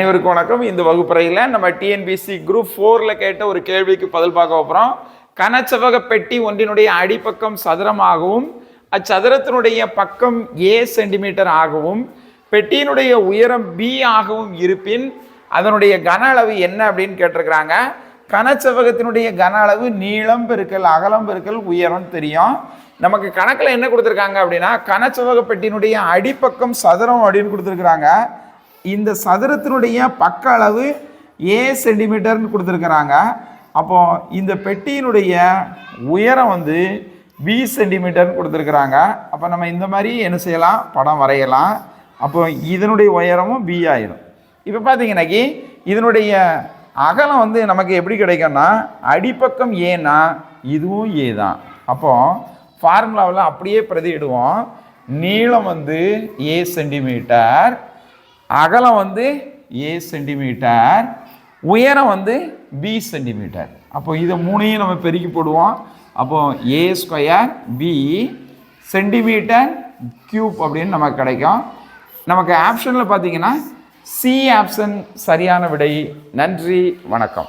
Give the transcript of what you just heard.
அனைவருக்கும் வணக்கம். இந்த வகுப்பறையில் நம்ம டிஎன்பிசி குரூப் ஃபோரில் கேட்ட ஒரு கேள்விக்கு பதில் பார்க்க போகிறோம் கனச்சவக பெட்டி ஒன்றினுடைய அடிப்பக்கம் சதுரமாகவும் அச்சதுரத்தினுடைய பக்கம் ஏ சென்டிமீட்டர் ஆகவும் பெட்டியினுடைய உயரம் பி ஆகவும் இருப்பின் அதனுடைய கன அளவு என்ன அப்படின்னு கேட்டிருக்கிறாங்க. கனச்சவகத்தினுடைய கன அளவு நீளம் பெருக்கல் அகலம் பெருக்கல் உயரம் தெரியும். நமக்கு கணக்கில் என்ன கொடுத்துருக்காங்க அப்படின்னா கனச்சவக பெட்டியினுடைய அடிப்பக்கம் சதுரம் அப்படின்னு கொடுத்துருக்குறாங்க. இந்த சதுரத்தினுடைய பக்க அளவு ஏ சென்டிமீட்டர்னு கொடுத்துருக்குறாங்க. அப்போ இந்த பெட்டியினுடைய உயரம் வந்து பி சென்டிமீட்டர்னு கொடுத்துருக்குறாங்க. அப்போ நம்ம இந்த மாதிரி என்ன செய்யலாம்? படம் வரையலாம். அப்போ இதனுடைய உயரமும் பி ஆயிரும். இப்போ பார்த்தீங்கன்னாக்கி இதனுடைய அகலம் வந்து நமக்கு எப்படி கிடைக்கும்னா அடிப்பக்கம் ஏன்னா இதுவும் ஏ தான். அப்போ ஃபார்முலாவில் அப்படியே பிரதியிடுவோம். நீளம் வந்து ஏ சென்டிமீட்டர் அகலம் வந்து ஏ சென்டிமீட்டர் உயரம் வந்து பி சென்டிமீட்டர் அப்போ இதை மூணையும் நம்ம பெருக்கி போடுவோம். அப்போ A square B centimetre cube அப்படின்னு நமக்கு கிடைக்கும். நமக்கு ஆப்ஷனில் பார்த்தீங்கன்னா சி ஆப்ஷன் சரியான விடை. நன்றி வணக்கம்.